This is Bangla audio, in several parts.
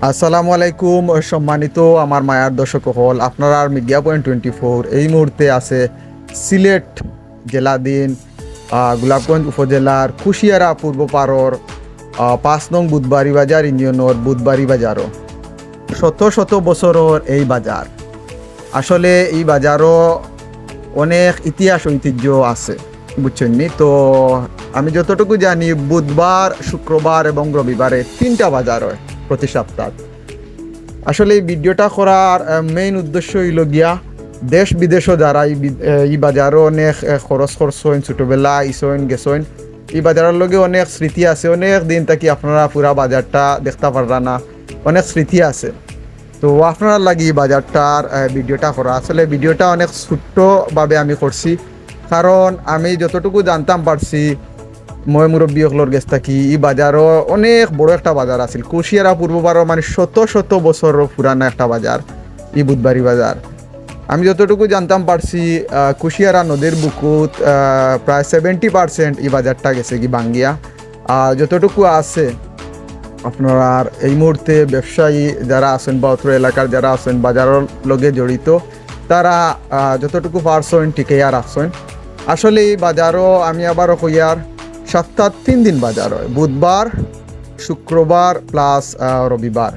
আসসালামু আলাইকুম সম্মানিত আমার মায়ার দর্শক হল আপনারা মিডিয়া পয়েন্ট টোয়েন্টি ফোর এই মুহূর্তে আছে সিলেট জেলাধীন আহ, গোলাপগঞ্জ উপজেলার কুশিয়ারা পূর্ব পাড়র আহ, পাঁচ নং বুধবাড়ি বাজার ইউনিয়নের বুধবাড়ি বাজারও। শত শত বছরের এই বাজার। আসলে এই বাজারও অনেক ইতিহাস ঐতিহ্য আছে বুঝছেন নি? তো আমি যতটুকু জানি বুধবার শুক্রবার এবং রবিবারে তিনটা বাজার হয়। প্রতি সপ্তাহ। আসলে এই ভিডিওটা করার মেইন উদ্দেশ্য হইল গিয়া দেশ বিদেশও যারা এই বাজারও অনেক এ, খরচ করছেন ছোটবেলা ইসইন গেছেন এই বাজারের লগে অনেক স্মৃতি আছে। অনেক দিন থাকি আপনারা পুরা বাজারটা দেখতে পাররা না। অনেক স্মৃতি আছে। তো আপনার লাগি এই বাজারটার ভিডিওটা করা। আসলে ভিডিওটা অনেক ছোট্টভাবে আমি করছি। কারণ আমি যতটুকু জানতাম পারছি মই মুরব্বী হকলর গেছ থাকি ই বাজারও অনেক বড় একটা বাজার আছিল। কুশিয়ারা পূর্ববারও মানে শত শত বছর পুরানো একটা বাজার ই বুধবাড়ি বাজার আমি যতটুকু জানতাম পারছি কুশিয়ারা নদীর বুকুত প্রায় সেভেন্টি পার্সেন্ট এই বাজারটা গেছে কি বাঙ্গিয়া আর যতটুকু আছে, আপনার এই মুহূর্তে ব্যবসায়ী যারা আছেন বা অত্র এলাকার যারা আছেন, বাজারের লগে জড়িত, তারা যতটুকু পারছেন আর রাখছেন আসলে এই বাজারও আমি আবারও কইয়ার সপ্তাহ তিন দিন বাজার হয়। বুধবার, শুক্রবার প্লাস রবিবার।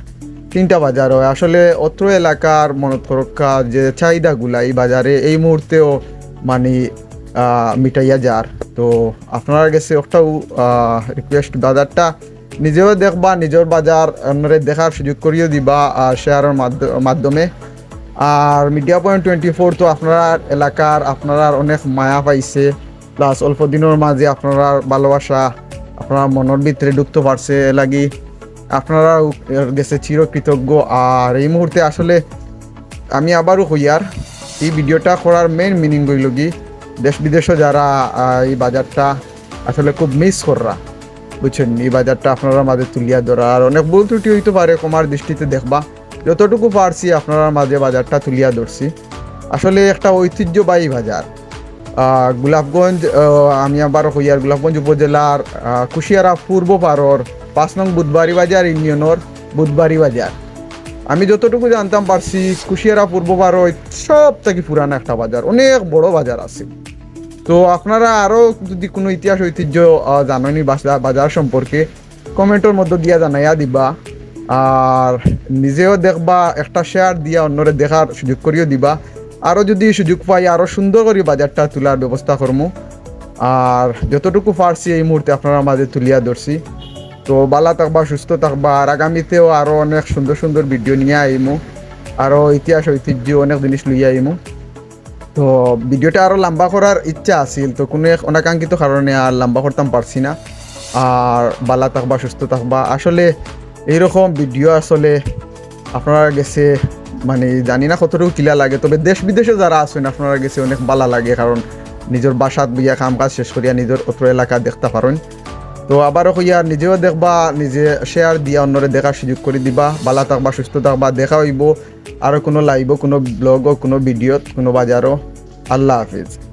তিনটা বাজার হয়। আসলে অত্র এলাকার মনতরক্ষা যে চাহিদাগুলা এই বাজারে এই মুহূর্তেও মানে মিটাইয়া যার। তো আপনার কাছে একটাও রিকোয়েস্ট বাজারটা নিজেও দেখবা, নিজের বাজার অন্যরে দেখার সুযোগ করিয়ে দিবা শেয়ারের মাধ্যমে। আর মিডিয়া পয়েন্ট টোয়েন্টি ফোর তো আপনার এলাকার আপনারা অনেক মায়া পাইছে। প্লাস অল্প দিনের মাঝে আপনারা ভালোবাসা, আপনার মনের ভিতরে ঢুকতে পারছে লাগি। আপনারা গেছে চিরকৃতজ্ঞ। আর এই মুহূর্তে আসলে আমি আবারও হইয়ার এই ভিডিওটা করার মেইন মিনিং হইল কি, দেশ বিদেশে যারা এই বাজারটা আসলে খুব মিস কররা, বুঝছেন? এই বাজারটা আপনারা মাঝে তুলিয়া ধরা। আর অনেক ভুল ত্রুটি হইতে পারে, কমার দৃষ্টিতে দেখবা। যতটুকু পারছি আপনারা মাঝে বাজারটা তুলিয়া ধরছি। আসলে একটা ঐতিহ্যবাহী বাজার। গোলাপগঞ্জ আমি আবার হইয়ার গোলাপগঞ্জ উপজেলার কুশিয়ারা পূর্ব পাড়র পাঁচ নং বুধবাড়ি বাজার, ইউনিয়নের বুধবাড়ি বাজার। আমি যতটুকু জানতাম পারছি, কুশিয়ারা পূর্ব পাড় সব থেকে পুরানো একটা বাজার, অনেক বড় বাজার আছে। তো আপনারা আরও যদি কোনো ইতিহাস, ঐতিহ্য জানেনি বাজার সম্পর্কে, কমেন্টের মধ্যে দিয়া জানাইয়া দিবা। আর নিজেও দেখবা, একটা শেয়ার দিয়া অন্যরে দেখার সুযোগ করিও দিবা। আরও যদি সুযোগ পাই আরও সুন্দর করে বাজারটা তোলার ব্যবস্থা করব আর যতটুকু পারছি এই মুহূর্তে আপনারা মাঝে তুলিয়া ধরছি। তো বালা থাকবা, সুস্থ থাকবা। আর আগামীতেও আরও অনেক সুন্দর সুন্দর ভিডিও নিয়ে আইমু। আরও ইতিহাস, ঐতিহ্য অনেক জিনিস লইয়া আইমু। তো ভিডিওটা আরও লম্বা করার ইচ্ছা আছিল, তো কোনো এক অনাকাঙ্ক্ষিত কারণে আর লম্বা করতাম পারছি না। আর বালা থাকবা, সুস্থ থাকবা। আসলে এইরকম ভিডিও আসলে আপনারা গেছে মানে জানি না কতটুকু কিলা লাগে, তবে দেশ বিদেশে যারা আছেন, আপনারা গেছে অনেক বালা লাগে, কারণ নিজের বাসাত বিয়া কাম কাজ শেষ করিয়া নিজের অত্র এলাকা দেখতে পারেন। তো আবারও হইয়া নিজেও দেখবা, নিজে শেয়ার দিয়া অন্যরে দেখার সুযোগ করে দিবা, বালা থাকবা, সুস্থ থাকবা, দেখা হইব। আরও কোনো লাইভ কোনো ব্লগও কোনো ভিডিওত কোনো বাজারও। আল্লাহ হাফিজ।